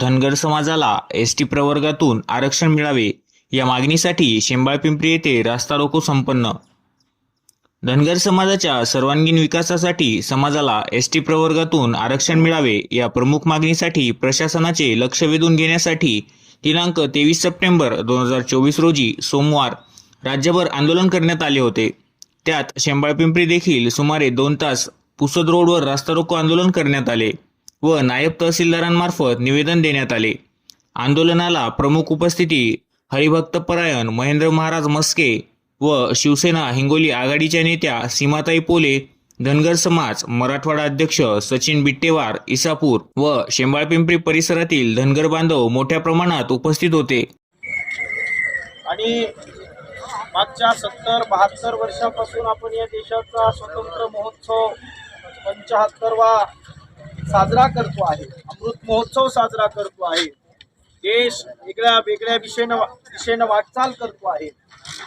धनगर समाजाला S T प्रवर्गातून आरक्षण मिळावे या मागणीसाठी शेंबाळपिंपरी येथे रास्ता रोको संपन्न. धनगर समाजाच्या सर्वांगीण विकासासाठी समाजाला एस टी प्रवर्गातून आरक्षण मिळावे या प्रमुख मागणीसाठी प्रशासनाचे लक्ष वेधून घेण्यासाठी दिनांक तेवीस सप्टेंबर दोन हजार चोवीस रोजी सोमवार राज्यभर आंदोलन करण्यात आले होते. त्यात शेंबाळपिंपरी देखील सुमारे दोन तास पुसद रोडवर रास्ता रोको आंदोलन करण्यात आले. व नायब तहसीलदारांमार्फत निवेदन देण्यात आले. आंदोलनाला प्रमुख उपस्थिती हरिभक्त परायण महेंद्र महाराज मस्के व शिवसेना हिंगोली आघाडीच्या नेत्या सीमाताई पोले धनगर समाज मराठवाडा अध्यक्ष सचिन बिट्टेवार इसापूर व शेंबाळपिंपरी परिसरातील धनगर बांधव मोठ्या प्रमाणात उपस्थित होते. आणि मागच्या सत्तर बहात्तर वर्षापासून आपण या देशाचा स्वतंत्र महोत्सव पंचाहत्तरवा साजरा करतो आहे. अमृत महोत्सव साजरा करतो आहे. देश वेगळ्या वेगळ्या दिशेनं दिशेनं वाटचाल करतो आहे.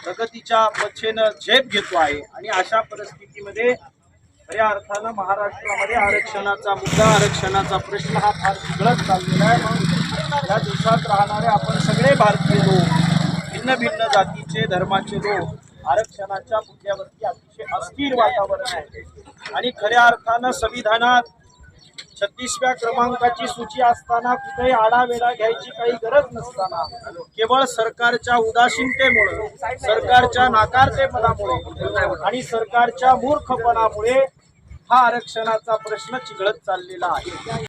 प्रगतीच्या पक्षेनं झेप घेतो आहे. आणि अशा परिस्थितीमध्ये खऱ्या अर्थानं महाराष्ट्रामध्ये आरक्षणाचा मुद्दा आरक्षणाचा प्रश्न हा फार बिघडत चाललेला आहे. म्हणून या देशात राहणारे आपण सगळे भारतीय लोक भिन्न भिन्न जातीचे धर्माचे लोक आरक्षणाच्या मुद्द्यावरती अतिशय अस्थिर वातावरण आहे. आणि खऱ्या अर्थानं संविधानात छत्तीसव्या क्रमांकाची सूची असताना कुठेही आडावेडा घ्यायची काही गरज नसताना केवळ सरकारच्या उदासीनतेमुळे सरकारच्या नाकारतेपणामुळे आणि सरकारच्या मूर्खपणामुळे हा आरक्षणाचा प्रश्न चिघळत चाललेला आहे.